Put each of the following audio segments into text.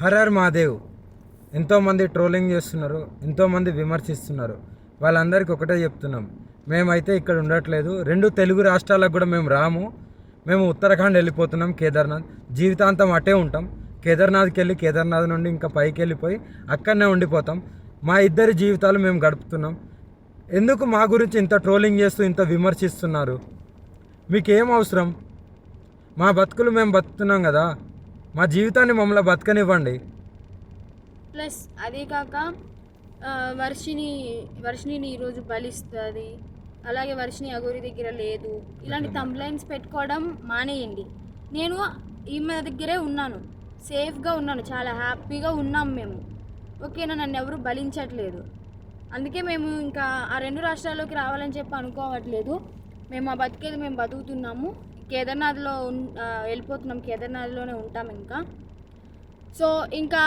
Horror Mahadev. ఎంతోమంది trolling చేస్తున్నారు ఎంతోమంది విమర్శిస్తున్నారు. వాళ్ళందరికీ ఒకటే చెప్తున్నాం. మేమైతే ఇక్కడ ఉండట్లేదు. రెండు తెలుగు రాష్ట్రాలకు కూడా మేము రాము. మేము ఉత్తరాఖండ్ వెళ్ళిపోతున్నాం కేదార్నాథ్. జీవితాంతం అటే ఉంటాం. కేదార్నాథ్కి వెళ్ళి కేదార్నాథ్ నుండి ఇంకా పైకి వెళ్ళిపోయి అక్కడనే ఉండిపోతాం. మా ఇద్దరి జీవితాలు మేము గడుపుతున్నాం. ఎందుకు మా గురించి ఇంత ట్రోలింగ్ చేస్తూ ఇంత విమర్శిస్తున్నారు? మీకేం అవసరం? మా బతుకులు మేము బతుకుతున్నాం కదా. మా జీవితాన్ని మమ్మల్ని బతకనివ్వండి. ప్లస్ అదే కాక వర్షిని వర్షిని ఈరోజు బలిస్తుంది. అలాగే వర్షిని అగోరి దగ్గర లేదు. ఇలాంటి కంప్లైంట్స్ పెట్టుకోవడం మానేయండి. నేను ఈమె దగ్గరే ఉన్నాను. సేఫ్గా ఉన్నాను. చాలా హ్యాపీగా ఉన్నాం మేము. ఓకేనా? నన్ను ఎవరు బలించట్లేదు. అందుకే మేము ఇంకా ఆ రెండు రాష్ట్రాల్లోకి రావాలని చెప్పి అనుకోవట్లేదు. మేము ఆ బతికేది మేము బతుకుతున్నాము. కేదార్నాథ్లో వెళ్ళిపోతున్నాం కేదార్నాథ్లోనే ఉంటాం ఇంకా. సో ఇంకా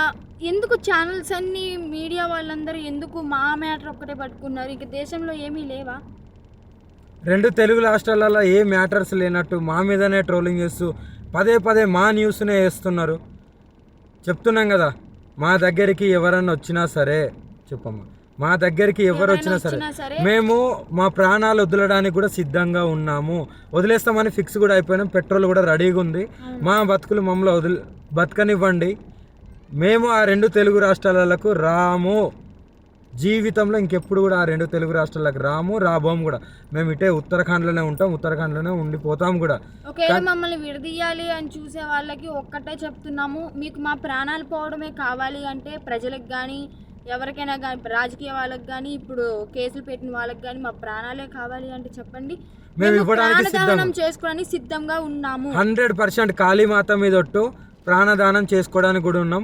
ఎందుకు ఛానల్స్ అన్నీ మీడియా వాళ్ళందరూ ఎందుకు మా మ్యాటర్ ఒక్కటే పట్టుకున్నారు? ఇంక దేశంలో ఏమీ లేవా? రెండు తెలుగు రాష్ట్రాలలో ఏ మ్యాటర్స్ లేనట్టు మా మీదనే ట్రోలింగ్ చేస్తూ పదే పదే మా న్యూస్నే వేస్తున్నారు. చెప్తున్నాం కదా మా దగ్గరికి ఎవరన్నా వచ్చినా సరే చెప్పమ్మా. మా దగ్గరికి ఎవరు వచ్చినా సరే. మేము మా ప్రాణాలు వదలడానికి కూడా సిద్ధంగా ఉన్నాము. వదిలేస్తామని ఫిక్స్ కూడా అయిపోయినాం. పెట్రోల్ కూడా రెడీగా ఉంది. మా బతుకులు మమ్మల్ని వదిలి బతకనివ్వండి. మేము ఆ రెండు తెలుగు రాష్ట్రాలకు రాము. జీవితంలో ఇంకెప్పుడు కూడా ఆ రెండు తెలుగు రాష్ట్రాలకు రాము. రాబోము కూడా. మేము ఇటే ఉత్తరాఖండ్లోనే ఉంటాం. ఉత్తరాఖండ్లోనే ఉండిపోతాం కూడా. ఒకవేళ మమ్మల్ని విడదీయాలి అని చూసే వాళ్ళకి ఒక్కటే చెప్తున్నాము. మీకు మా ప్రాణాలు పోవడమే కావాలి అంటే ప్రజలకు కానీ ఎవరికైనా కానీ రాజకీయ వాళ్ళకి కానీ ఇప్పుడు కేసులు పెట్టిన వాళ్ళకి కానీ మా ప్రాణాలే కావాలి అంటే చెప్పండి. మేము ఇవ్వడానికి ప్రాణదానం చేసుకోవడానికి సిద్ధంగా ఉన్నాము. హండ్రెడ్ పర్సెంట్ కాళీమాత మీద ఒట్టు ప్రాణదానం చేసుకోవడానికి కూడా ఉన్నాం.